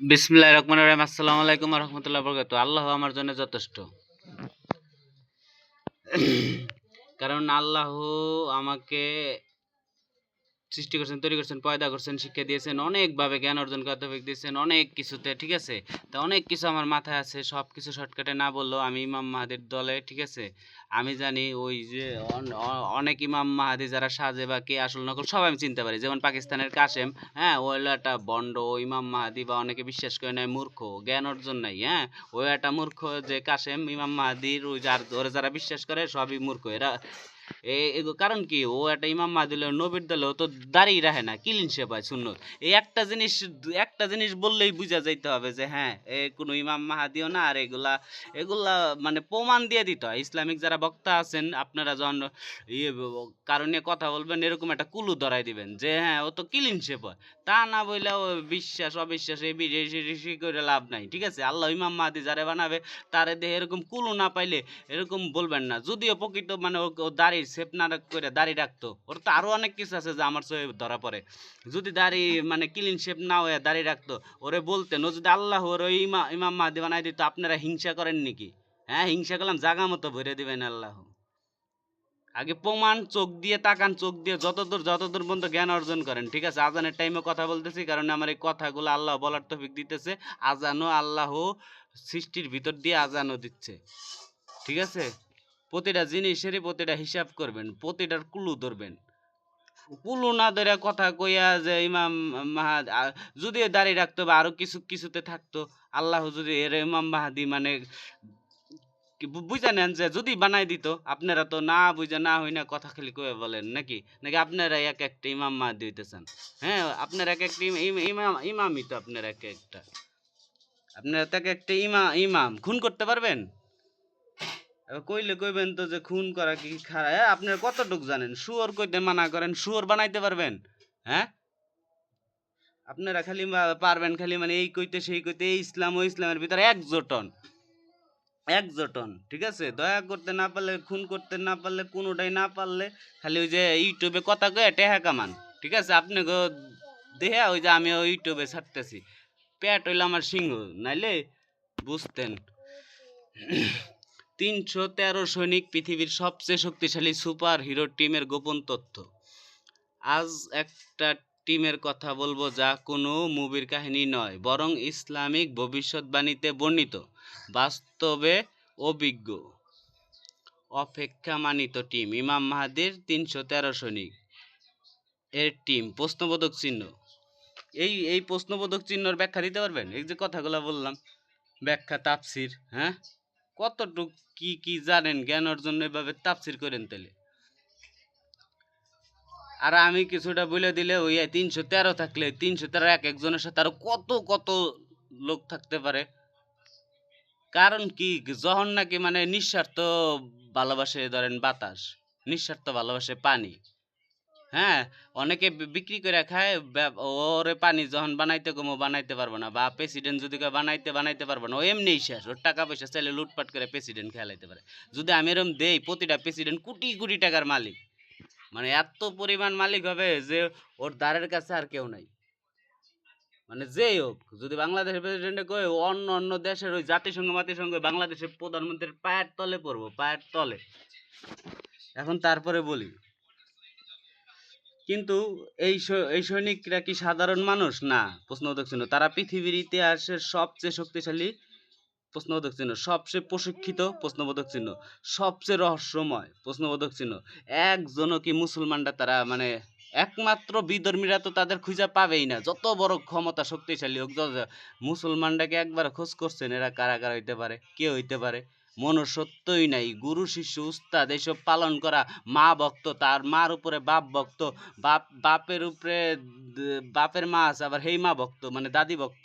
বিসমিল্লাহ রহমান রহিম আসসালামু আলাইকুম রহমতুল্লাহ বরকাত আল্লাহ আমার জন্য যথেষ্ট। কারণ আল্লাহ আমাকে সৃষ্টি করছেন, তৈরি করছেন, পয়দা করছেন, শিক্ষা দিয়েছেন, অনেকভাবে জ্ঞান অর্জন করতে দিয়েছেন, অনেক কিছুতে, ঠিক আছে? তা অনেক কিছু আমার মাথায় আছে সব কিছু শর্টকাটে না বললেও আমি ইমাম মাহাদির দলে, ঠিক আছে? আমি জানি ওই যে অনেক ইমাম মাহাদি যারা সাজে বা কে আসল নকল, সব আমি চিনতে পারি। যেমন পাকিস্তানের কাশেম হ্যাঁ ও হলো একটা বন্ড ইমাম মাহাদি বা অনেকে বিশ্বাস করে নাই, মূর্খ, জ্ঞান অর্জন নাই হ্যাঁ? ওই একটা মূর্খ যে কাশেম, ইমাম মাহাদির ওই যার, ওরা যারা বিশ্বাস করে, সবই মূর্খ, এরা কারণ কি? ও একটা ইমাম নবীর দলে তো দাঁড়িয়ে রাখে না সুন্নত। এই একটা জিনিস একটা জিনিস বললেই যাইতে হবে যে হ্যাঁ এ, কোনো ইমাম মাহাদিও না, আর এগুলা এগুলা মানে প্রমাণ দিয়ে দিতে হয়। ইসলামিক যারা বক্তা আছেন, আপনারা যখন ইয়ে কারণে কথা বলবেন, এরকম একটা কুলু ধরাই দিবেন যে হ্যাঁ ও তো কিলিন হয়। তা না বললে ও বিশ্বাস, অবিশ্বাস, এই বিদেশি করে লাভ নাই, ঠিক আছে? আল্লাহ ইমাম মাহাদি যারা বানাবে, তারে দেহে এরকম কুলু না পাইলে এরকম বলবেন না। যদিও প্রকৃত মানে ও ও দাড়ির শেপ না করে দাড়ি রাখতো। ওর তো আরও অনেক কিছু আছে যে আমার চোখে ধরা পড়ে। যদি দাড়ি মানে ক্লিন শেপ না হয়ে দাড়ি রাখতো, ওরে বলতেন, ও যদি আল্লাহ ওর ওই ইমা, ইমাম মাহাদি বানাই দিত, আপনারা হিংসা করেন নাকি? হ্যাঁ হিংসা করলাম, জাগা মতো ভরে দিবেন আল্লাহ। আগে প্রমাণ, চোখ দিয়ে তাকান, চোখ দিয়ে যতদূর যতদূর পর্যন্ত জ্ঞান অর্জন করেন, ঠিক আছে? আজানের টাইমে কথা বলতেছি, কারণ আমার এই কথাগুলো আল্লাহ বলার তফিক দিতেছে। আজানও আল্লাহ সৃষ্টির ভিতর দিয়ে আজানও দিচ্ছে। ঠিক আছে? প্রতিটা জিনিসেরই প্রতিটা হিসাব করবেন, প্রতিটার কুলু ধরবেন। কুলু না ধরে কথা কইয়া যে ইমাম মাহাদ যদি দাঁড়িয়ে রাখতো বা আরও কিছু, কিছুতে থাকতো, আল্লাহ যদি এর ইমাম মাহাদি মানে বুঝা নেন যে যদি বানাই দিত, আপনারা তো না বুঝা না হই না কথা খালি কয়ে বলেন নাকি? নাকি আপনারা এক একটা ইমাম মাহাদি হইতেছেন? হ্যাঁ আপনার এক একটা ইম- ইম- ইমাম ইমামই তো আপনার এক একটা। আপনারা এক একটা ইমা, ইমাম, খুন করতে পারবেন? কইলে কইবেন তো যে খুন করা কি খারাপ আপনারা কতটুক জানেন? শুয়োর কইতে মানা করেন, শুয়োর বানাইতে পারবেন? হ্যাঁ? আপনারা খালি পারবেন খালি মানে এই কইতে, সেই কইতে, এই ইসলাম ও ইসলামের ভিতরে এক জোটন এক জোটন ঠিক আছে? দয়া করতে না পারলে, খুন করতে না পারলে, কোনোটাই না পারলে, খালি ওই যে ইউটিউবে কথা কয়ে টেহা কামান, ঠিক আছে? আপনি গো দেহে, ওই যে আমি ওই ইউটিউবে ছাড়তেছি। পেট হইল আমার সিংহ, নাইলে বুঝতেন। তিনশো তেরো সৈনিক পৃথিবীর সবচেয়ে শক্তিশালী সুপার হিরো টিমের গোপন তথ্য। আজ একটা টিমের কথা বলব যা কোনো মুভির কাহিনী নয়, বরং ইসলামিক ভবিষ্যৎবাণীতে বর্ণিত, বাস্তবে অভিজ্ঞ অপেক্ষা মানিত টিম। ইমাম মাহাদির তিনশো তেরো সৈনিক এর টিম। প্রশ্নবোধক চিহ্ন। এই এই প্রশ্নবোধক চিহ্নর ব্যাখ্যা দিতে পারবেন? এই যে কথাগুলো বললাম, ব্যাখ্যা, তাফসির হ্যাঁ? কতটুক কি কি জানেন জ্ঞান অর্জন এভাবে তাফসির করেন তাহলে আর আমি কিছুটা বলে দিলে ওই তিনশো তেরো থাকলে, তিনশো তেরো এক একজনের সাথে আরও কত কত লোক থাকতে পারে? কারণ কি, যখন নাকি মানে নিঃস্বার্থ ভালোবাসে ধরেন বাতাস, নিঃস্বার্থ ভালোবাসে পানি হ্যাঁ অনেকে বিক্রি করে খায় ওরে পানি যখন বানাইতে কমো, বানাইতে পারব না। বা প্রেসিডেন্ট যদি কয় বানাইতে বানাইতে পারব না, ও এমনি শেষ। ওর টাকা পয়সা চাইলে লুটপাট করে প্রেসিডেন্ট খেলাইতে পারে। যদি আমি এরম দেই, প্রতিটা প্রেসিডেন্ট কোটি কোটি টাকার মালিক। মানে এত পরিমাণ মালিক হবে যে, ওর দ্বারের কাছে আর কেউ নাই। মানে যেই হোক, যদি বাংলাদেশের প্রেসিডেন্টে কয়ে অন্য অন্য দেশের ওই জাতিসংঘ, মাতিসংঘ বাংলাদেশের প্রধানমন্ত্রীর পায়ের তলে পড়ব, পায়ের তলে। এখন তারপরে বলি কিন্তু এই এই সৈনিকরা কি সাধারণ মানুষ? না, প্রশ্নবোধক চিহ্ন। তারা পৃথিবীর ইতিহাসের সবচেয়ে শক্তিশালী, প্রশ্নবোধক চিহ্ন, সবচেয়ে প্রশিক্ষিত প্রশ্নবোধক চিহ্ন, সবচেয়ে রহস্যময় প্রশ্নবোধক চিহ্ন। একজনও কি মুসলমানরা তারা মানে একমাত্র বিধর্মীরা তো তাদের খুঁজে পাবেই না। যত বড় ক্ষমতা শক্তিশালী হোক মুসলমানটাকে একবার খোঁজ করছেন এরা কারা কারা হইতে পারে? কে হইতে পারে? মনুষ্যত্বই নাই। গুরু, শিষ্য, উস্তাদ এইসব পালন করা মা ভক্ত, তার মার উপরে বাপ ভক্ত, বাপ, বাপের উপরে বাপের মা আছে, আবার হেই মা ভক্ত মানে দাদি ভক্ত,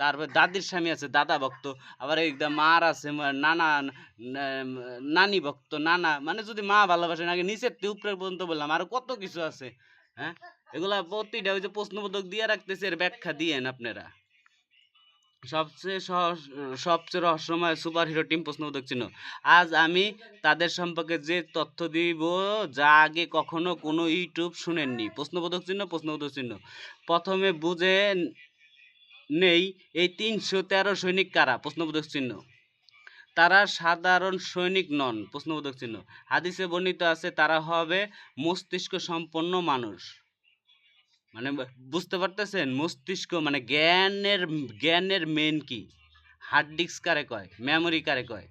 তারপর দাদির স্বামী আছে, দাদা ভক্ত, আবার একদম মার আছে নানা নানি ভক্ত, নানা মানে যদি মা ভালোবাসেন, আগে নিচের উপরে পর্যন্ত বললাম, আরও কত কিছু আছে হ্যাঁ? এগুলা প্রতিটা ওই যে প্রশ্নবোধক দিয়ে রাখতেছে, এর ব্যাখ্যা দিয়েন আপনারা। সবচেয়ে সবচেয়ে রহস্যময় সুপার হিরো টিম প্রশ্নবোধক চিহ্ন। আজ আমি তাদের সম্পর্কে যে তথ্য দিব, যা আগে কখনো কোনো ইউটিউব শুনেননি। প্রশ্নবোধক চিহ্ন প্রশ্নবোধক চিহ্ন। প্রথমে বুঝে নেই, এই তিনশো তেরো সৈনিক কারা? প্রশ্নবোধক চিহ্ন। তারা সাধারণ সৈনিক নন প্রশ্নবোধক চিহ্ন। হাদিসে বর্ণিত আছে, তারা হবে মস্তিষ্ক সম্পন্ন মানুষ। মানে বুঝতে পারতেছেন? মস্তিষ্ক মানে জ্ঞানের জ্ঞানের মেন কি? হার্ড ডিস্ক কারে কয়? মেমোরি কারে কয়?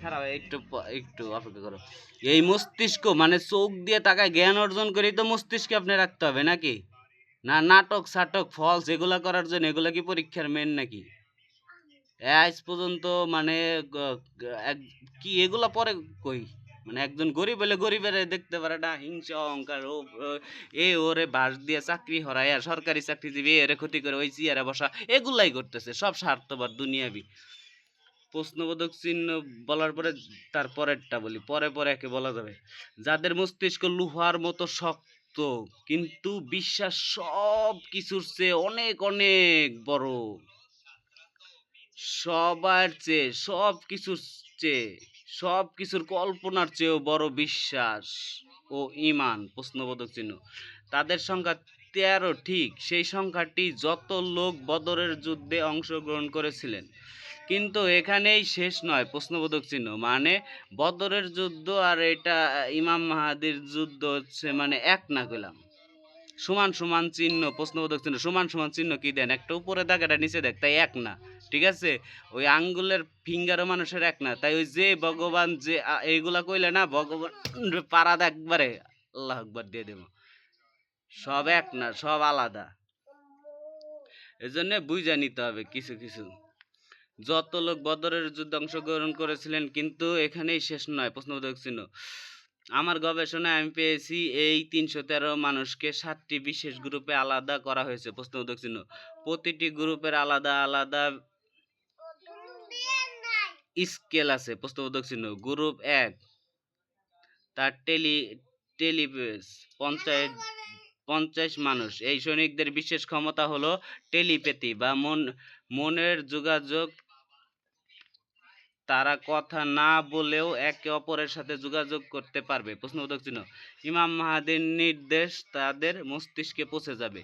খারাপ, একটু একটু অপেক্ষা করো। এই মস্তিষ্ক মানে চোখ দিয়ে টাকায় জ্ঞান অর্জন করেই তো মস্তিষ্কে আপনি রাখতে হবে, নাকি? না নাটক, সাটক ফলস এগুলা করার জন্য এগুলা কি পরীক্ষার মেন নাকি? আজ পর্যন্ত মানে এক- কি এগুলা পরে কই? মানে একজন গরিব হলে গরিবের দেখতে পারে, না, হিংসা, অহংকার, ও এ ওরে বাস দিয়ে চাকরি আর সরকারি চাকরিজীবী, এরে ক্ষতি করে ওই চেয়ারে বসা, এগুলাই করতেছে, সব স্বার্থপর, দুনিয়াবি। প্রশ্নবোধক চিহ্ন বলার পরে তার পরেরটা বলি, পরে পরে একে বলা যাবে। যাদের মস্তিষ্ক লোহার মতো শক্ত, কিন্তু বিশ্বাস সব কিছুর চেয়ে অনেক অনেক বড়। সবার চেয়ে, সব কিছুর চেয়ে সব কিছুর কল্পনার চেয়েও বড় বিশ্বাস ও ইমান প্রশ্নবোধক চিহ্ন। তাদের সংখ্যা তেরো, ঠিক। সেই সংখ্যাটি যত লোক বদরের যুদ্ধে অংশগ্রহণ করেছিলেন। কিন্তু এখানেই শেষ নয়, প্রশ্নবোধক চিহ্ন। মানে বদরের যুদ্ধ আর এটা ইমাম মাহাদির যুদ্ধ হচ্ছে মানে এক না কইলাম সমান সমান চিহ্ন, প্রশ্নবোধক চিহ্ন, সমান সমান চিহ্ন কি দেন? একটা উপরে দেখ একটা নিচে দেখ তাই এক না, ঠিক আছে? ওই আঙ্গুলের ফিঙ্গারও মানুষের এক না, তাই ওই যে ভগবান যে এইগুলা কইলে না, ভগবান পারাদ একবারে আল্লাহ একবার দিয়ে দেব। সব এক না, সব আলাদা। এজন্য বুঝে নিতে হবে কিছু কিছু। যত লোক বদরের যুদ্ধে অংশগ্রহণ করেছিলেন, কিন্তু এখানেই শেষ নয়, প্রশ্নবোধক চিহ্ন। আমার গবেষণায় আমি পেয়েছি এই তিনশো তেরো মানুষকে সাতটি বিশেষ গ্রুপে আলাদা করা হয়েছে। প্রশ্নবোধক চিহ্ন। প্রতিটি গ্রুপের আলাদা আলাদা স্কেল আছে। প্রশ্নবোধক চিহ্ন। গ্রুপ এক, তার টেলি টেলিপেস পঞ্চায়েত, পঞ্চাশ মানুষ। এই সৈনিকদের বিশেষ ক্ষমতা হলো টেলিপ্যাথি বা মন, মনের যোগাযোগ তারা কথা না বলেও একে অপরের সাথে যোগাযোগ করতে পারবে। প্রশ্নবোধক চিহ্ন। ইমাম মাহাদির নির্দেশ তাদের মস্তিষ্কে পৌঁছে যাবে।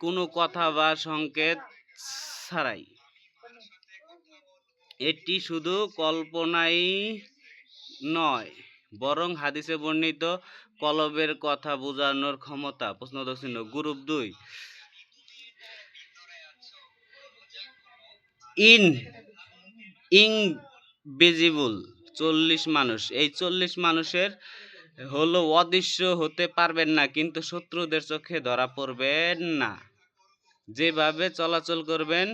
কোনো কথা বা সংকেত ছাড়াই। এটি শুধু কল্পনাই নয়, বরং হাদিসে বর্ণিত কলবের কথা বোঝানোর ক্ষমতা। প্রশ্নবোধক চিহ্ন। গ্রুপ দুই। ইন ইনভিজিবল চল্লিশ মানুষ। এই চল্লিশ মানুষের হলো অদৃশ্য হতে পারবেন না, কিন্তু শত্রুদের চোখে ধরা পড়বেন না। যেভাবে চলাচল করবেন,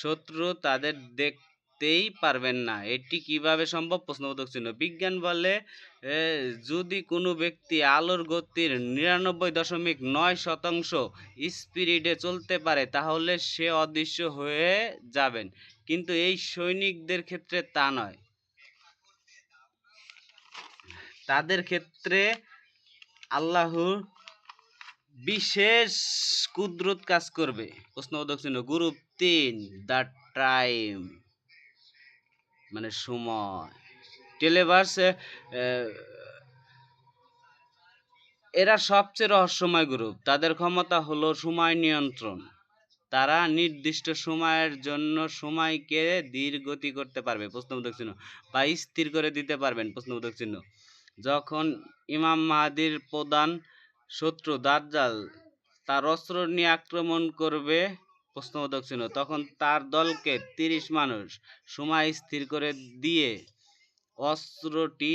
শত্রু তাদের দেখতেই পারবেন না। এটি কীভাবে সম্ভব? প্রশ্নবোধক চিহ্ন। বিজ্ঞান বলে যদি কোনো ব্যক্তি আলোর গতির নিরানব্বই দশমিক নয় শতাংশ স্পিরিডে চলতে পারে, তাহলে সে অদৃশ্য হয়ে যাবেন। কিন্তু এই সৈনিকদের ক্ষেত্রে তা নয়। তাদের ক্ষেত্রে আল্লাহর বিশেষ কুদরত কাজ করবে। প্রশ্নবোধক চিহ্ন, গ্রুপ তিন, দ্য টাইম মানে সময়। টেলেভার্স এরা সবচেয়ে রহস্যময় গ্রুপ। তাদের ক্ষমতা হলো সময় নিয়ন্ত্রণ। তারা নির্দিষ্ট সময়ের জন্য সময়কে ধীর গতি করতে পারবে। প্রশ্নবোধক চিহ্ন। বা স্থির করে দিতে পারবেন প্রশ্নবোধক চিহ্ন। যখন ইমাম মাহাদির প্রধান শত্রু দাজ্জাল তার অস্ত্র নিয়ে আক্রমণ করবে, প্রশ্নবোধক চিহ্ন, তখন তার দলকে তিরিশ মানুষ সময় স্থির করে দিয়ে অস্ত্রটি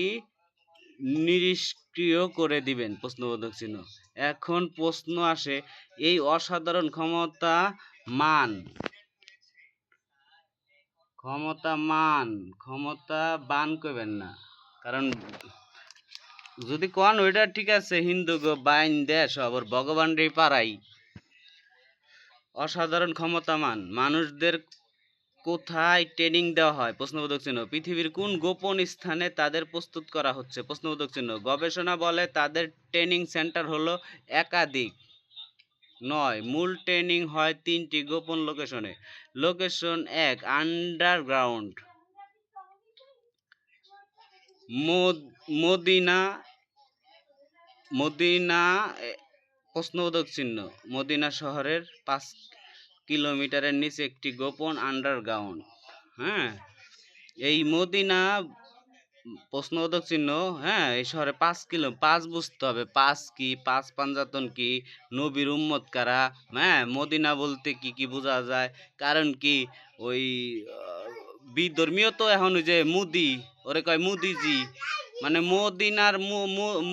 নিষ্ক্রিয় করে দিবেন, প্রশ্নবোধক চিহ্ন। এখন প্রশ্ন আসে, এই অসাধারণ ক্ষমতা মান। ক্ষমতা মান, ক্ষমতা বান করবেন না। কারণ যদি কন ওইটা ঠিক আছে, হিন্দু গো বাইন দেশ, আবার ভগবান রে পারাই অসাধারণ ক্ষমতামান মানুষদের কোথায় ট্রেনিং দেওয়া হয়? প্রশ্নবোধক চিহ্ন। পৃথিবীর কোন গোপন স্থানে তাদের প্রস্তুত করা হচ্ছে? প্রশ্নবোধক চিহ্ন। গবেষণা বলে তাদের ট্রেনিং সেন্টার হলো একাধিক। নয়, মূল ট্রেনিং হয় তিনটি গোপন লোকেশনে। লোকেশন এক, আন্ডারগ্রাউন্ড। মদিনা মদিনা প্রশ্নবোধক চিহ্ন। মদিনা শহরের পাঁচ কিলোমিটারের নিচে একটি গোপন আন্ডারগ্রাউন্ড হ্যাঁ? এই মদিনা, প্রশ্নবোধক চিহ্ন হ্যাঁ এই শহরে পাঁচ কিলো, পাঁচ বুঝতে হবে, পাঁচ কি, পাঁচ পাঞ্জাতন কি, নবীর উম্মত কারা হ্যাঁ মদিনা বলতে কি কি বোঝা যায়? কারণ কি, ওই বিধর্মীয় তো এখন ওই যে মুদি, ওরে কয় মুদিজি। মানে মদিনার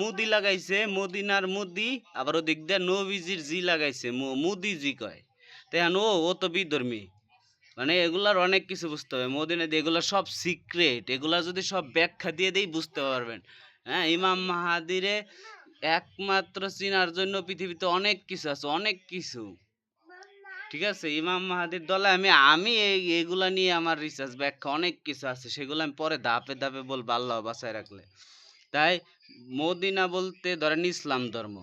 মুদি লাগাইছে, মদিনার মুদি, আবার ওদিক দিয়ে নবীজির জি লাগাইছে মুদিজি কয়। তো ও ও তো বিধর্মী। মানে এগুলার অনেক কিছু বুঝতে হবে। মদিনা দিয়ে এগুলো সব সিক্রেট এগুলা যদি সব ব্যাখ্যা দিয়ে দেই বুঝতে পারবেন। হ্যাঁ ইমাম মাহাদিরে একমাত্র চিনার জন্য পৃথিবীতে অনেক কিছু আছে, অনেক কিছু। ঠিক আছে? ইমাম মাহাদির দলে আমি আমি এগুলা নিয়ে আমার রিসার্চ ব্যাখ্যা অনেক কিছু আছে। সেগুলো আমি পরে ধাপে ধাপে বলব আল্লাহ বাসায় রাখলে। তাই মদিনা বলতে ধরেন ইসলাম ধর্ম।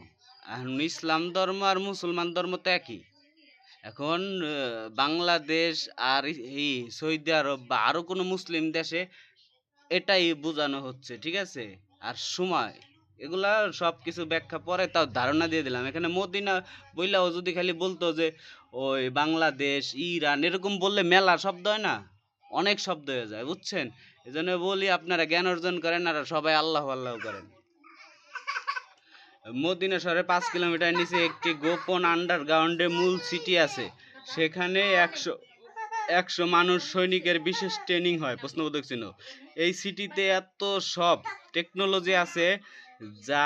এখন ইসলাম ধর্ম আর মুসলমান ধর্ম তো একই। এখন বাংলাদেশ আর এই সৌদি আরব বা আরও কোনো মুসলিম দেশে এটাই বোঝানো হচ্ছে, ঠিক আছে? আর সময়, এগুলা সব কিছু ব্যাখ্যা পরে তাও ধারণা দিয়ে দিলাম। এখানে মদিনা বইলাও যদি খালি বলতো যে, ওই বাংলাদেশ, ইরান, এরকম বললে মেলা শব্দ হয় না? অনেক শব্দ হয়ে যায়, বুঝছেন? এই জন্য বলি আপনারা জ্ঞান অর্জন করেন আর সবাই আল্লাহ আল্লাহ করেন। মদিনা শহরে পাঁচ কিলোমিটার নিচে একটি গোপন আন্ডারগ্রাউন্ডে মূল সিটি আছে। সেখানে একশো একশো মানুষ সৈনিকের বিশেষ ট্রেনিং হয়, প্রশ্নবোধক চিহ্ন। এই সিটিতে এত সব টেকনোলজি আছে যা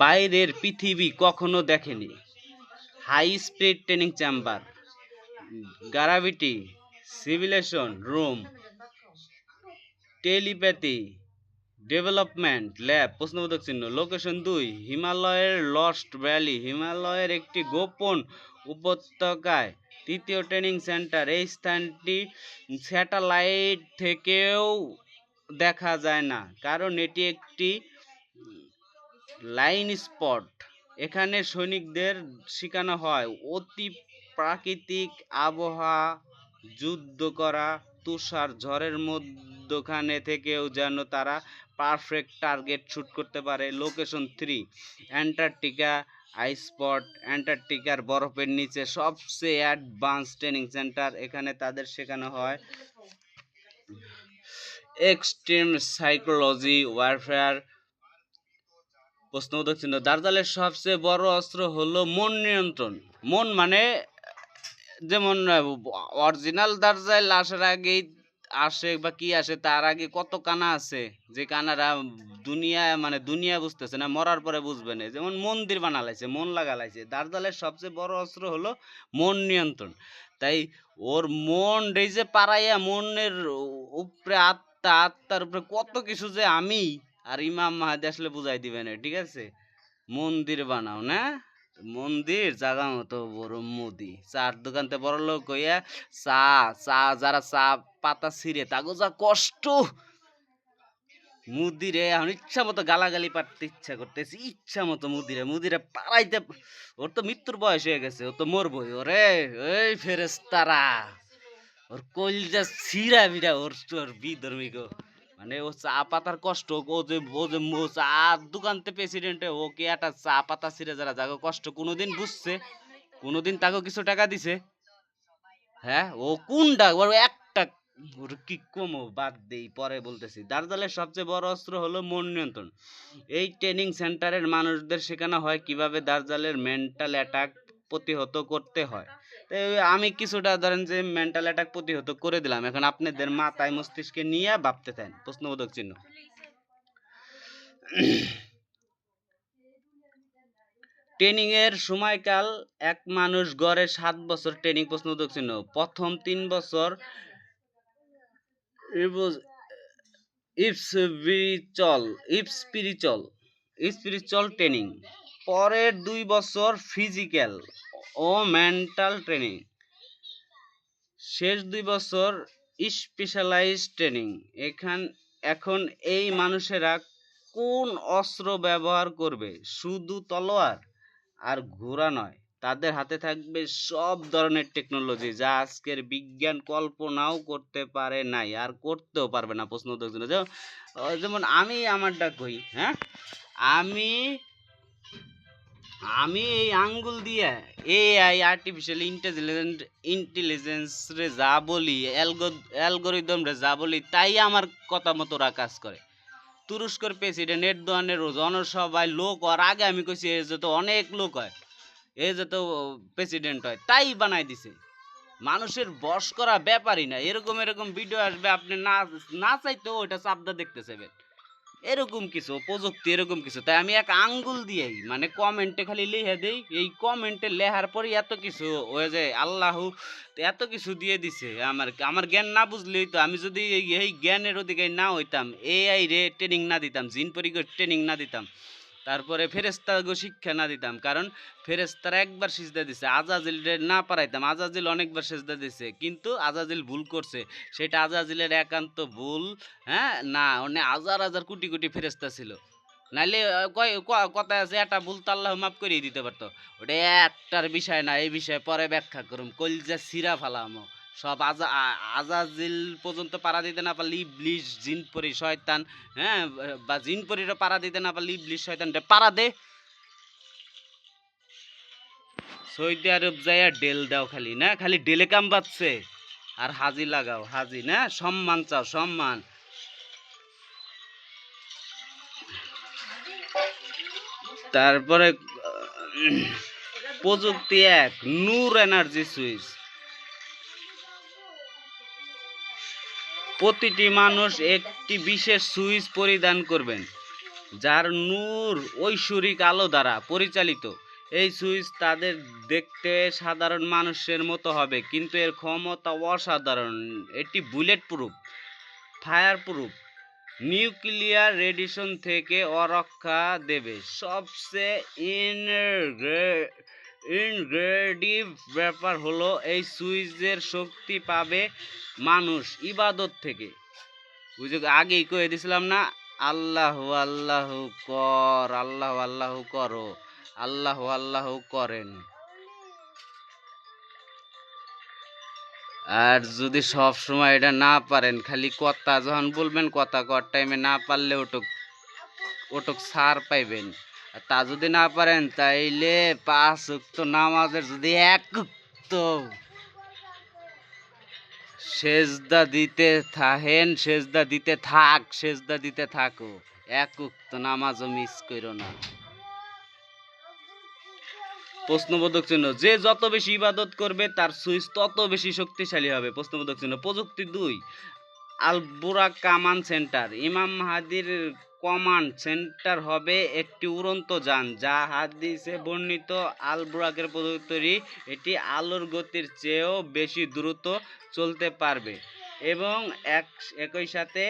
বাইরের পৃথিবী কখনো দেখেনি। High speed training chamber, gravity, civilisation, room, telepathy development lab প্রশ্নবোধক চিহ্ন। লোকেশন দুই, হিমালয়ের লস্ট ভ্যালি হিমালয়ের একটি গোপন উপত্যকায়। তৃতীয় ট্রেনিং সেন্টার এই স্থানটি স্যাটেলাইট থেকেও দেখা যায় না, কারণ এটি একটি লাইন স্পট এখানে সৈনিকদের শেখানো হয়, অতি প্রাকৃতিক আবহাওয়া, যুদ্ধ করা তুষার ঝড়ের মধ্যখানে থেকেও যেন তারা পারফেক্ট টার্গেট শুট করতে পারে। Location three Antarctica ice spot অ্যান্টার্কটিকার বরফের নিচে সবচেয়ে অ্যাডভান্স ট্রেনিং সেন্টার এখানে তাদের শেখানো হয়। এক্সট্রিম সাইকোলজি ওয়ারফেয়ার প্রশ্নবোধক চিহ্ন। দার্জালের সবচেয়ে বড় অস্ত্র হলো মন নিয়ন্ত্রণ। মন মানে যেমন অরিজিনাল দার্জাল আসার আগেই আসে বা কি আসে তার আগে কত কানা আছে? যে কানারা দুনিয়া মানে দুনিয়া বুঝতেছে না, মরার পরে বুঝবে না। যেমন মন্দির বানালাইছে, মন লাগালাইছে। দার্জালের সবচেয়ে বড় অস্ত্র হলো মন নিয়ন্ত্রণ। তাই ওর মন এই যে পাড়াইয়া মনের উপরে আত্মা, আত্মার উপরে কত কিছু যে আমি আর ইমাম মাহাদি আসলে বুঝাই দিবে না, ঠিক আছে? মন্দির বানাও, না? মন্দির জাগা মতো বড় মুদি। চার দোকানতে বড় লোক হইয়া চা চা, যারা চা পাতা ছিঁড়ে, তাগো যা কষ্ট। মুদিরে এখন ইচ্ছা মতো গালাগালি পাঠতে ইচ্ছা করতেছি, ইচ্ছা মতো মুদিরে মুদিরে পাড়াইতে, ওর তো মৃত্যুর বয়স হয়ে গেছে, ও তো মরবই, ওরে, এই ফেরেস্তারা ওর কলজা ছিঁড়া বিড়া, ওর ওর বিধর্মী গো। মানে ও চা পাতার কষ্ট, ও যে ও যে চা দোকানতে প্রেসিডেন্টে ও কি একটা চা পাতা ছিঁড়ে যারা যাকে কষ্ট, কোনোদিন বুঝছে, কোনোদিন তাকে কিছু টাকা দিছে? হ্যাঁ ও কোনটা? ওর একটা, ওর কি কমো? বাদ দেই, পরে বলতেছি। দার্জালের সবচেয়ে বড় অস্ত্র হলো মন নিয়ন্ত্রণ। এই ট্রেনিং সেন্টারের মানুষদের শেখানো হয় কীভাবে দার্জালের মেন্টাল অ্যাটাক প্রতিহত করতে হয়। আমি কিছুটা ধরেন যে মেন্টাল অ্যাটাক প্রতিহত করে দিলাম। এখন আপনাদের মাথায় মস্তিষ্কে নিয়ে ভাবতে থাকেন প্রশ্নবোধক চিহ্ন। ট্রেনিং এর সময়কাল, এক মানুষ গড়ে সাত বছর ট্রেনিং প্রশ্নবোধক চিহ্ন। প্রথম তিন বছর স্পিরিচুয়াল স্পিরিচুয়াল স্পিরিচুয়াল ট্রেনিং পরের দুই বছর ফিজিক্যাল ও মেন্টাল ট্রেনিং শেষ দুই বছর স্পেশালাইজ ট্রেনিং এখান, এখন এই মানুষেরা কোন অস্ত্র ব্যবহার করবে? শুধু তলোয়ার আর ঘোড়া নয়, তাদের হাতে থাকবে সব ধরনের টেকনোলজি যা আজকের বিজ্ঞান কল্পনাও করতে পারে নাই, আর করতেও পারবে না প্রশ্ন যেমন আমি আমারটা কই হ্যাঁ? আমি আমি এই আঙ্গুল দিয়ে এআই আর্টিফিশিয়াল ইন্টেলিজেন্ট ইন্টেলিজেন্স রে যা বলি অ্যালগোরিদম রে যা বলি, তাই আমার কথা মতো ওরা কাজ করে। তুরস্কর প্রেসিডেন্ট এরদোয়ানের জনসভায় লোক হওয়ার আগে আমি কইছি, এ যত অনেক লোক হয়, এ যত প্রেসিডেন্ট হয়, তাই বানাই দিছে। মানুষের বশ করা ব্যাপারই না, এরকম এরকম ভিডিও আসবে, আপনি না না চাইতেও ওইটা চাপদা দেখতে চাইবেন। এরকম কিছু, প্রযুক্তি এরকম কিছু। তাই আমি এক আঙ্গুল দিয়েই মানে কমেন্টে খালি লিখে দেই, এই কমেন্টে লেখার পরে এত কিছু হয়ে যায় আল্লাহ এত কিছু দিয়ে দিছে। আমার আমার জ্ঞান না বুঝলেই তো আমি যদি এই- জ্ঞানের অধিকারী না হইতাম এআই রে ট্রেনিং না দিতাম, জিন পরিকর ট্রেনিং না দিতাম। তারপরে ফেরেস্তাগো শিক্ষা না দিতাম, কারণ ফেরেস্তারা একবার সিজদা দিছে। আজাজিল না পারাইতাম, আজাজিল অনেকবার সিজদা দিছে, কিন্তু আজাজিল ভুল করছে। সেটা আজাজিলের একান্ত ভুল হ্যাঁ? না অনেক হাজার হাজার কোটি কোটি ফেরেস্তা ছিল। নাইলে কথায় আছে একটা ভুল তো আল্লাহ মাফ করিয়ে দিতে পারতো। ওটা একটার বিষয় না, এই বিষয়ে পরে ব্যাখ্যা করুম। কলজা সিরা ফালামো। সব আজা আজাজিল পর্যন্ত পারা দিতে না পারলে জিন পরি, শয়তান হ্যাঁ বা জিন পরিরও পারা দিতে না পারলে ইবলিশ, শয়তান পারা দে। সৌদি আরব যাইয়া ডেল দাও খালি, না? খালি ডেলে কাম বাচ্ছে আর হাজি লাগাও, হাজি, না? সম্মান চাও, সম্মান। তারপরে প্রযুক্তি এক, নূর এনার্জি সুইচ। প্রতিটি মানুষ একটি বিশেষ সুইচ পরিধান করবেন, যার নূর ঐশ্বরিক আলো দ্বারা পরিচালিত। এই সুইচ তাদের দেখতে সাধারণ মানুষের মতো হবে, কিন্তু এর ক্ষমতা অসাধারণ। এটি bullet proof fire proof nuclear radiation থেকে অরক্ষা দেবে। সবচেয়ে ইনগ্রেডিভ ব্যাপার হলো, এই সুইচের শক্তি পাবে মানুষ ইবাদত থেকে। বুঝে আগেই কয়ে দিছিলাম না, আল্লাহ আল্লাহ কর, আল্লাহ আল্লাহ করো, আল্লাহ আল্লাহ করেন। আর যদি সব সময় এটা না পারেন, খালি কথা, যখন বলবেন কথা কর টাইমে না পারলে ওটুক ওটুক সার পাইবেন। তা যদি না পারেন, তাইলে পাঁচ উক্ত নামাজের যদি এক উক্ত সেজদা দিতে থাহেন সেজদা দিতে থাক, সেজদা দিতে থাকো। এক উক্ত নামাজও মিস করো না। প্রশ্নবোধক চিহ্ন, যে যত বেশি ইবাদত করবে, তার সুইচ তত বেশি শক্তিশালী হবে। প্রশ্নবোধক চিহ্ন, প্রযুক্তি দুই। আলবুরা কামান সেন্টার। ইমাম মাহাদির কমান্ড সেন্টার হবে একটি উড়ন্ত যান, যা হাদিসে বর্ণিত আল বুরাকের এটি আলোর গতির চেয়েও বেশি দ্রুত চলতে পারবে এবং এক, একই সাথে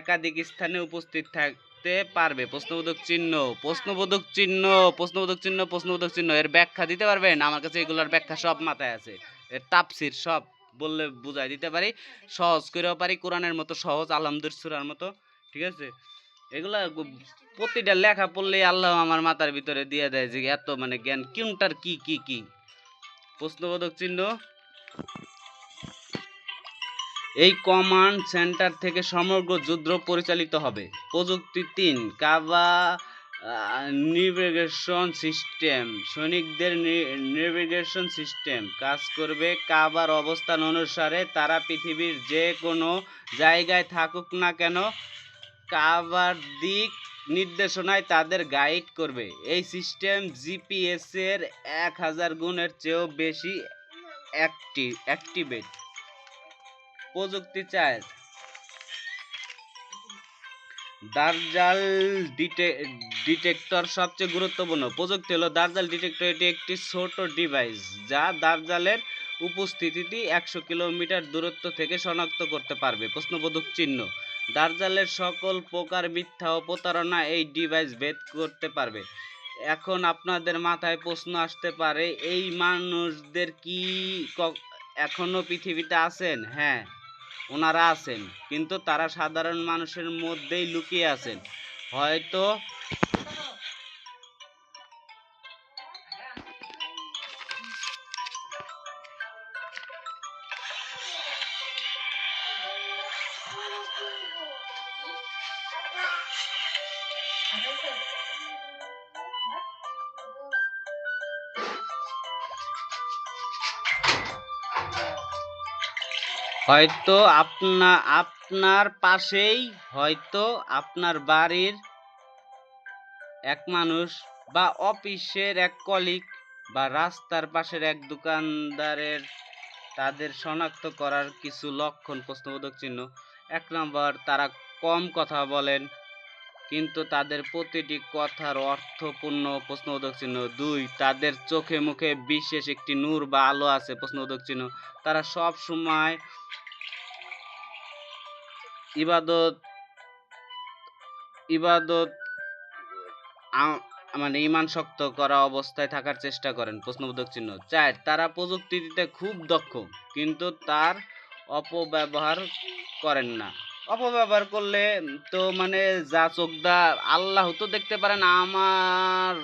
একাধিক স্থানে উপস্থিত থাকতে পারবে। প্রশ্নবোধক চিহ্ন প্রশ্নবোধক চিহ্ন প্রশ্নবোধক চিহ্ন প্রশ্নবোধক চিহ্ন। এর ব্যাখ্যা দিতে পারবেন? আমার কাছে এগুলোর ব্যাখ্যা সব মাথায় আছে। এর তাপসির সব বললে বুঝাই দিতে পারি। সহজ করেও পারি, কোরআনের মতো সহজ আলহামদুর সুরার মতো, ঠিক আছে? এগুলা প্রতিটা লেখা পড়লেই আল্লাহ আমার মাথার ভিতরে দিয়ে দেয় যে এত মানে জ্ঞান, কোনটার কি কি কি? প্রশ্নবোধক চিহ্ন। এই কমান্ড সেন্টার থেকে সমগ্র যুদ্ধ পরিচালিত হবে। প্রযুক্তি তিন, কাবা নেভিগেশন সিস্টেম সৈনিকদের নেভিগেশন সিস্টেম কাজ করবে কাবার অবস্থান অনুসারে তারা পৃথিবীর যে কোনো জায়গায় থাকুক না কেন, কাবার দিক নির্দেশনায় তাদের গাইড করবে। এই সিস্টেম জিপিএস এর এক হাজার গুণের চেয়েও বেশি অ্যাক্টিভ অ্যাক্টিভেট প্রযুক্তি চায়। দার্জাল ডিটেক্টর সবচেয়ে গুরুত্বপূর্ণ। প্রযুক্তি হলো দার্জাল ডিটেক্টর এটি একটি ছোট ডিভাইস যা দার্জালের উপস্থিতিটি একশো কিলোমিটার দূরত্ব থেকে শনাক্ত করতে পারবে। প্রশ্নবোধক চিহ্ন। দার্জালের সকল প্রকার মিথ্যা ও প্রতারণা এই ডিভাইস ভেদ করতে পারবে। এখন আপনাদের মাথায় প্রশ্ন আসতে পারে, এই মানুষদের কি ক- এখনও পৃথিবীতে আছেন? হ্যাঁ। ওনারা আছেন কিন্তু তারা সাধারণ মানুষের মধ্যেই লুকিয়ে আছেন। হয়তো হয়তো আপনা, আপনার পাশেই, হয়তো আপনার বাড়ির এক মানুষ বা অফিসের এক কলিগ বা রাস্তার পাশের এক দোকানদারের তাদের শনাক্ত করার কিছু লক্ষণ প্রশ্নবোধক চিহ্ন। এক নম্বর, তারা কম কথা বলেন। কিন্তু তাদের প্রতিটি কথার অর্থপূর্ণ প্রশ্নবোধক চিহ্ন দুই। তাদের চোখে মুখে বিশেষ একটি নূর বা আলো আছে প্রশ্নবোধক চিহ্ন। তারা সব সময় ইবাদত ইবাদত মানে ইমান শক্ত করা অবস্থায় থাকার চেষ্টা করেন প্রশ্নবোধক চিহ্ন। চার, তারা প্রযুক্তিতে খুব দক্ষ, কিন্তু তার অপব্যবহার করেন না। অপব্যবহার করলে তো মানে যা চোখদা আল্লাহ তো দেখতে পারেন আমার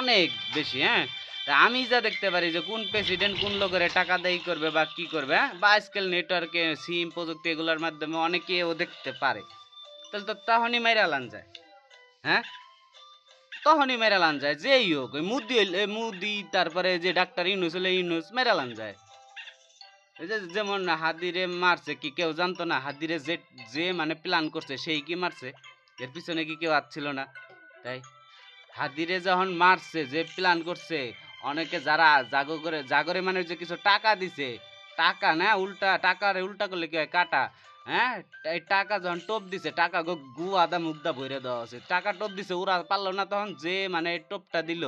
অনেক বেশি হ্যাঁ? আমি যা দেখতে পারি যে কোন প্রেসিডেন্ট কোন লোকের টাকা দেয় করবে বা কি করবে হ্যাঁ? বা আজকাল নেটওয়ার্কে সিম প্রযুক্তি এগুলোর মাধ্যমে অনেকে ও দেখতে পারে। তাহলে তো তখনই মেরে আলান যায় হ্যাঁ? তখনই মেরে আলান যায়, যেই হোক মুদি মুদি, তারপরে যে ডাক্তার ইউনুস হলে ইউনুস মেরে আলান যায়। যে যেমন হাদিরে মারছে কি কেউ জানতো না, হাদিরে যে যে মানে প্ল্যান করছে সেই কি মারছে? এর পিছনে কি কেউ আসছিল না? তাই হাদিরে যখন মারছে, যে প্ল্যান করছে, অনেকে যারা জাগো করে জাগরে মানে যে কিছু টাকা দিছে, টাকা না উল্টা টাকারে উল্টা করলে কি হয়? কাটা হ্যাঁ? এই টাকা যখন টোপ দিছে, টাকা গো আদা মুগদা ভরে দেওয়া আছে টাকা টোপ দিছে, ওরা পারল না তখন যে মানে টোপটা দিল।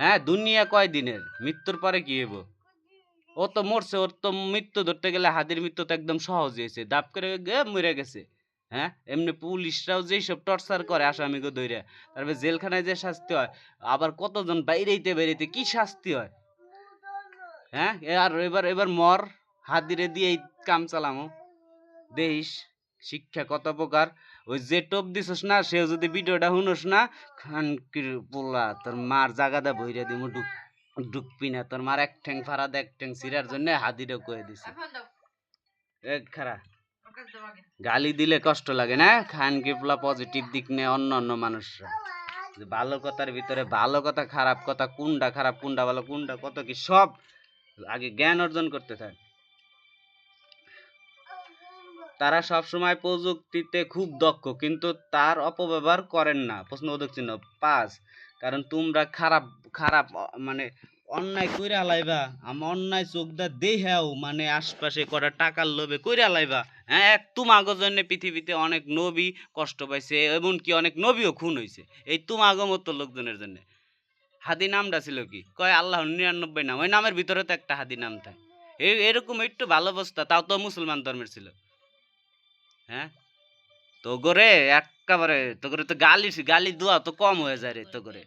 হ্যাঁ দুনিয়া কয় দিনের মৃত্যুর পরে কি হইব? ও তো মরছে, ওর তো মৃত্যু ধরতে গেলে হাতির মৃত্যু তো একদম সহজ হয়েছে। দাপ করে মরে গেছে। হ্যাঁ? এমনি পুলিশরাও যেই সব টর্চার করে আসামিকে ধইরা, তারপরে জেলখানায় যে শাস্তি হয়, আবার কতজন বাইরেইতে বেরিতে কি শাস্তি হয়? হ্যাঁ? আর এবার এবার মর, হাতিরে দিয়ে এই কাম চালামো। দেহিস, শিক্ষা কত প্রকার। ওই যে টোপ দিছস না, সেও যদি ভিডিওটা শুনোস না, খানকির পোলা, তোর মার জাগাদা বইরা দিমু ডুক ডুকপি না তোর মার এক ঠ্যাং ফাড়া এক ঠ্যাং সিরার জন্য হাদিরে কয়ে দিছে। এক খারা গালি দিলে কষ্ট লাগে না? খানকি পোলা পজিটিভ দিক নিয়ে অন্য অন্য মানুষরা। যে ভালো কথার ভিতরে ভালো কথা খারাপ কথা কোনটা খারাপ কোনটা ভালো কোনটা কত কি সব আগে জ্ঞান অর্জন করতে থাকে। তারা সব সময় প্রযুক্তিতে খুব দক্ষ কিন্তু তার অপব্যবহার করেন না। প্রশ্নবোধক চিহ্ন। পাঁচ কারণ তোমরা খারাপ খারাপ মানে অন্যায় কইরা লাইবা আমার অন্যায় চোখদা দেহাও মানে আশপাশে কটা টাকার লোভে কইরা লাইবা। হ্যাঁ এক তোমাগো জন্য পৃথিবীতে অনেক নবী কষ্ট পাইছে, এমনকি অনেক নবীও খুন হয়েছে এই তোমাগো মতো লোকজনের জন্য। হাদি নামটা ছিল কি? কয় আল্লাহ নিরানব্বই নাম। ওই নামের ভিতরে তো একটা হাদি নাম থাকে। এই এরকম একটু ভালো অবস্থা, তাও তো মুসলমান ধর্মের ছিল। হ্যাঁ? তো করে একেবারে তো করে তো গালি গালি দেওয়া তো কম হয়ে যায় রে তো করে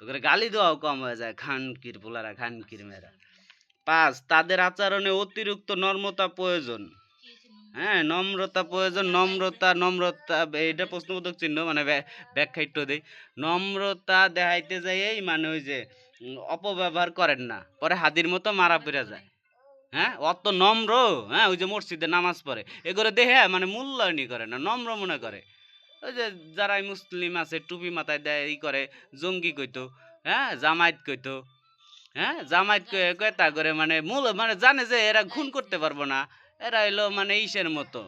তো করে গালি দেওয়াও কম হয়ে যায় খানকির পোলারা খানকির মেয়েরা। পাঁচ তাদের আচরণে অতিরিক্ত নর্মতা প্রয়োজন। হ্যাঁ নম্রতা প্রয়োজন নম্রতা নম্রতা এটা প্রশ্নবোধক চিহ্ন মানে ব্য- ব্যাখ্যা একটু দেই। নম্রতা দেখাইতে যাই এই মানে ওই যে অপব্যবহার করেন না। পরে হাদির মতো মারা পড়ে যায়। হ্যাঁ অত নম্র হ্যাঁ ওই যে মসজিদে নামাজ পড়ে। এগুলো দেখে মানে মূল্যায়নই করে না নম্র মনে করে। ওই যে যারাই মুসলিম আছে টুপি মাথায় দেয় ই করে জঙ্গি কইতো হ্যাঁ জামায়াত কইতো হ্যাঁ জামায়াত কয়ে কয়ে তা করে মানে মূল মানে জানে যে এরা খুন করতে পারব না এরা এলো মানে ইসের মতো।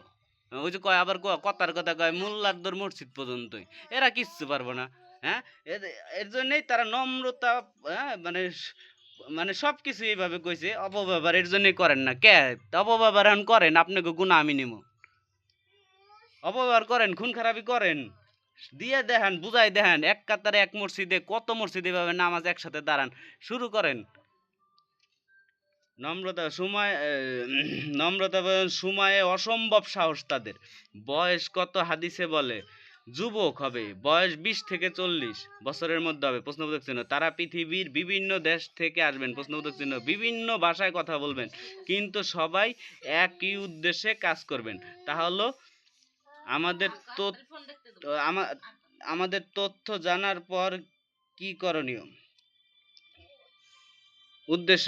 ওই যে কয় আবার কথার কথা কয় মোল্লার দর মসজিদ পর্যন্তই এরা কিচ্ছু পারব না হ্যাঁ এর- এর জন্যই তারা নম্রতা হ্যাঁ মানে মানে সব কিছু এইভাবে কইছে অপব্যবহার এর জন্যই করেন না কে? অপব্যবহার এখন করেন আপনাকে গুণা আমি নিব অপব্যবহার করেন, খুন খারাপি করেন। দিয়ে দেখান, বুঝাই দেখান, এক কাতারে এক মসজিদে কত মসজিদে ভাবে নামাজ একসাথে দাঁড়ান। শুরু করেন। নম্রতা, সময় নম্রতা সময়ে অসম্ভব সাহস তাদের। বয়স কত হাদিসে বলে? যুবক হবে, বয়স বিশ থেকে চল্লিশ। বছরের মধ্যে হবে, প্রশ্নবোধক চিহ্ন। তারা পৃথিবীর বিভিন্ন দেশ থেকে আসবেন, প্রশ্নবোধক চিহ্ন। বিভিন্ন ভাষায় কথা বলবেন, কিন্তু সবাই একই উদ্দেশ্যে কাজ করবেন। তা হলো আমাদের তথ্য আমাদের তথ্য জানার পর কি করণীয়? উদ্দেশ্য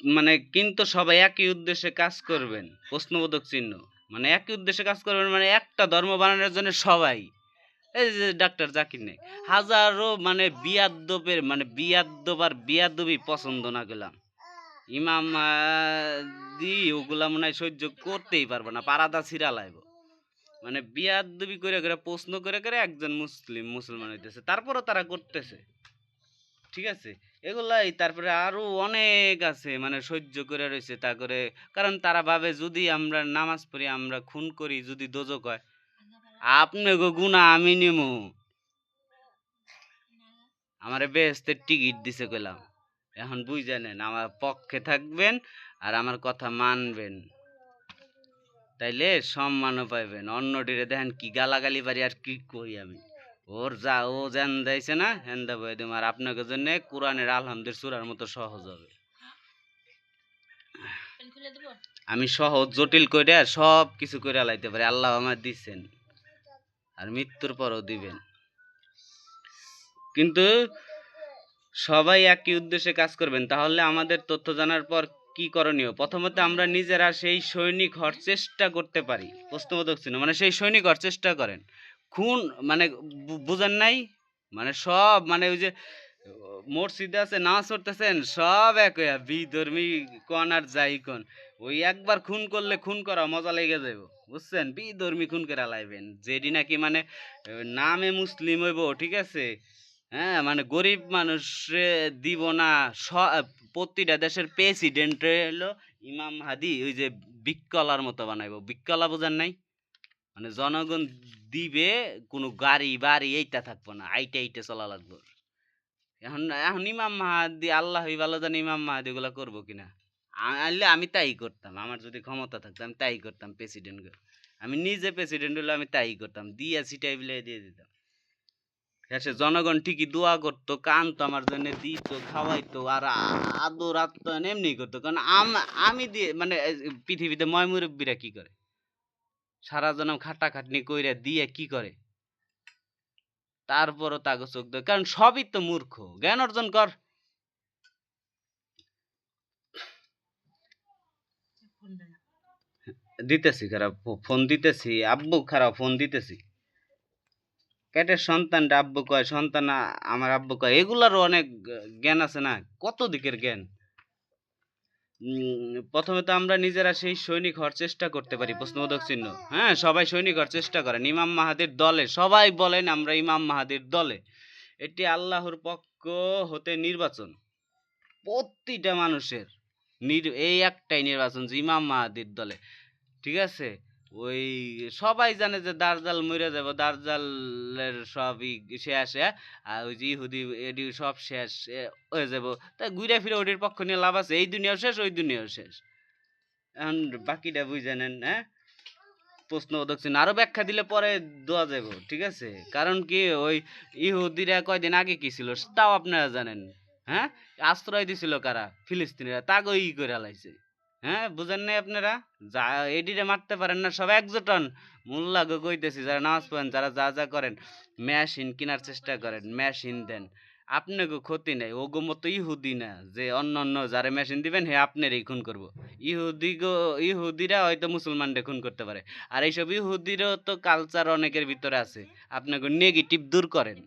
মানে কিন্তু সবাই একই উদ্দেশ্যে কাজ করবেন প্রশ্নবোধক চিহ্ন। মানে একই উদ্দেশ্যে কাজ করবেন মানে একটা ধর্ম বানানোর জন্য সবাই। এই যে ডাক্তার জাকির নেই হাজারো মানে বিয়াদ্দবের মানে বিয়াদ্দব আর বিয়াদ্দবই পছন্দ না গেলাম। ইমাম দি ওগুলা মনে হয় সহ্য করতেই পারব না পারাদা ছিড়া লাইব মানে বিয়াদবি করে করে, প্রশ্ন করে করে একজন মুসলিম, মুসলমান হইতেছে। তারপরও তারা করতেছে। ঠিক আছে? এগুলাই, তারপরে আরও অনেক আছে মানে সহ্য করে রয়েছে তা করে। কারণ তারা ভাবে, যদি আমরা নামাজ পড়ি, আমরা খুন করি, যদি দোজক হয়, আপনি গো গুণা আমি নিমু। আমারে বেহেস্তের টিকিট দিছে কইলাম। এখন বুঝে নেন, আমার পক্ষে থাকবেন আর আমার কথা মানবেন। তাইলে সম্মানও পাইবেন। অন্যটিরে দেখেন কি গালাগালি পারি আর কি কই আমি। ওর যা ও যেন দিয়েছে না হেন্দা বই দিম আর আপনাকে জন্য কোরআনের আলহামদের সুরার মতো সহজ হবে। আমি সহজ জটিল করে সব কিছু করে লাইতে পারি। আল্লাহ আমার দিচ্ছেন আর মৃত্যুর পরও দিবেন। কিন্তু সবাই একই উদ্দেশ্যে কাজ করবেন। তাহলে আমাদের তথ্য জানার পর কি করণীয়? প্রথমত আমরা নিজেরা সেই সৈনিক হওয়ার চেষ্টা করতে পারি। প্রশ্নবোধক চিহ্ন মানে সেই সৈনিক হওয়ার চেষ্টা করেন। খুন মানে বুঝেন নাই? মানে সব মানে ওই যে, মসজিদে আছে নামাজ পড়তেছেন সব এক বিধর্মী কোন আর যাই কন। ওই একবার খুন করলে খুন করা মজা লেগে যাইব, বুঝছেন? বিধর্মী খুন করে লাইবেন। যেটি নাকি মানে নামে মুসলিম হইব, ঠিক আছে? হ্যাঁ মানে গরিব মানুষে দিব না প্রতিটা দেশের প্রেসিডেন্ট হলো ইমাম হাদি, ওই যে বিকলার মতো বানাইবো। বিকলা বোঝান নাই? মানে জনগণ দিবে, কোনো গাড়ি বাড়ি এইটা থাকব না, আইটা আইটা চলা লাগবো। এখন এখন ইমাম মাহাদি আল্লাহ ভালো জানি ইমাম মাহাদি ওগুলা করব কিনা। আনলে আমি তাই করতাম, আমার যদি ক্ষমতা থাকতো আমি তাই করতাম প্রেসিডেন্ট আমি নিজে প্রেসিডেন্ট হলে আমি তাই করতাম, দিয়ে সিটাই বিলে দিয়ে দিতাম। শেষে জনগণ ঠিকই দোয়া করতো কানতো আমার জন্য দিত খাওয়াইতো আর আদর আত্মীয় এমনি করতো। কারণ আমি দিয়ে মানে পৃথিবীতে ময় মুরব্বীরা কি করে? সারা জনম খাটাখাটনি কইরা দিয়ে কি করে? তারপরও তাকে চোখ দেয় কারণ সবই তো মূর্খ। জ্ঞান অর্জন কর। দিতেছি খারাপ ফোন দিতেছি আব্বু খারাপ ফোন দিতেছি। পেটের সন্তানটা আব্বু কয়, সন্তান আমার আব্বু কয়, এগুলারও অনেক জ্ঞান আছে না? কত দিকের জ্ঞান? প্রথমে তো আমরা নিজেরা সেই সৈনিক হওয়ার চেষ্টা করতে পারি, প্রশ্নবোধক চিহ্ন। হ্যাঁ সবাই সৈনিক হওয়ার চেষ্টা করেন, ইমাম মাহাদির দলে, সবাই বলেন আমরা ইমাম মাহাদির দলে। এটি আল্লাহর পক্ষ হতে নির্বাচন, প্রতিটা মানুষের এই একটাই নির্বাচন যে ইমাম মাহাদির দলে, ঠিক আছে? ওই সবাই জানে যে দার্জাল মরে যাব দার্জালের সবই শেষ হ্যাঁ? আর ওই যে ইহুদি, এডি সব শেষ হয়ে যাব তাই ঘুরে ফিরে ওটির পক্ষ নিয়ে লাভ আছে, এই দুনিয়াও শেষ, ওই দুনিয়াও শেষ। এখন বাকিটা বুঝে নেন হ্যাঁ? প্রশ্ন দক্ষিণ, আরও ব্যাখ্যা দিলে পরে দেওয়া যাব ঠিক আছে? কারণ কি ওই ইহুদিরা কয়দিন আগে কি ছিল তাও আপনারা জানেন হ্যাঁ? আশ্রয় দিছিল কারা? ফিলিস্তিনিরা, তাগো ই করে লাইছে। হ্যাঁ বুঝেন নাই আপনারা? যা এডিরে মারতে পারেন না, সব একজোট হন মোল্লা গো কইতেছি, যারা নামাজ পড়েন, যারা যা যা করেন, মেশিন কেনার চেষ্টা করেন, মেশিন দেন। আপনাকে ক্ষতি নেই, ওগো মতো ইহুদি না, যে অন্য অন্য যারা মেশিন দিবেন, হে আপনারই খুন করব। ইহুদি গো, ইহুদিরা হয়তো মুসলমানদের খুন করতে পারে। আর এইসব ইহুদিরও তো কালচার অনেকের ভিতরে আছে। আপনাকে নেগেটিভ দূর করেন।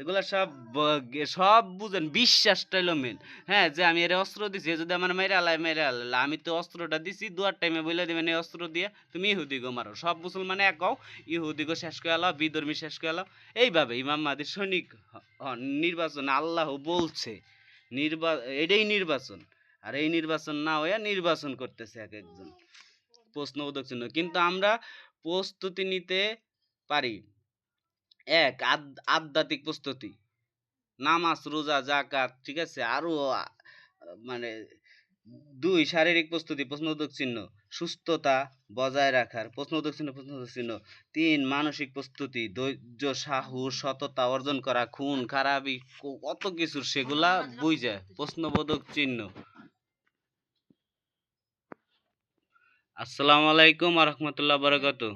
এগুলা সব সব বুঝেন, বিশ্বাসটা হলো মেন হ্যাঁ যে আমি এর অস্ত্র দিছি যদি আমার মেরে আলাই মেরে আলাই আমি তো অস্ত্রটা দিছি, দুয়ার টাইমে বলে দিবেন এই অস্ত্র দিয়ে, তুমি ইহুদি গো মারো। সব মুসলমানে এক হও, ইহুদি গো শেষ করে আলাও, বিধর্মী শেষ করে আলাও। এইভাবে ইমাম মাদির সৈনিক নির্বাচন আল্লাহ বলছে। নির্বা, এটাই নির্বাচন। আর এই নির্বাচন না হইয়া নির্বাচন করতেছে এক একজন। প্রশ্নবোধক চিহ্ন কিন্তু আমরা প্রস্তুতি নিতে পারি। এক আধ্যাত্মিক প্রস্তুতি। নামাজ রোজা জাকাত ঠিক আছে? আরও মানে দুই শারীরিক প্রস্তুতি প্রশ্নবোধক চিহ্ন। সুস্থতা বজায় রাখার প্রশ্নবোধক চিহ্ন প্রশ্নবোধক চিহ্ন। তিন মানসিক প্রস্তুতি ধৈর্য সাহস সততা অর্জন করা খুন খারাপি কত কিছু সেগুলা বুঝে। প্রশ্নবোধক চিহ্ন। আসসালামু আলাইকুম রহমতুল্লাহ বারাকাতু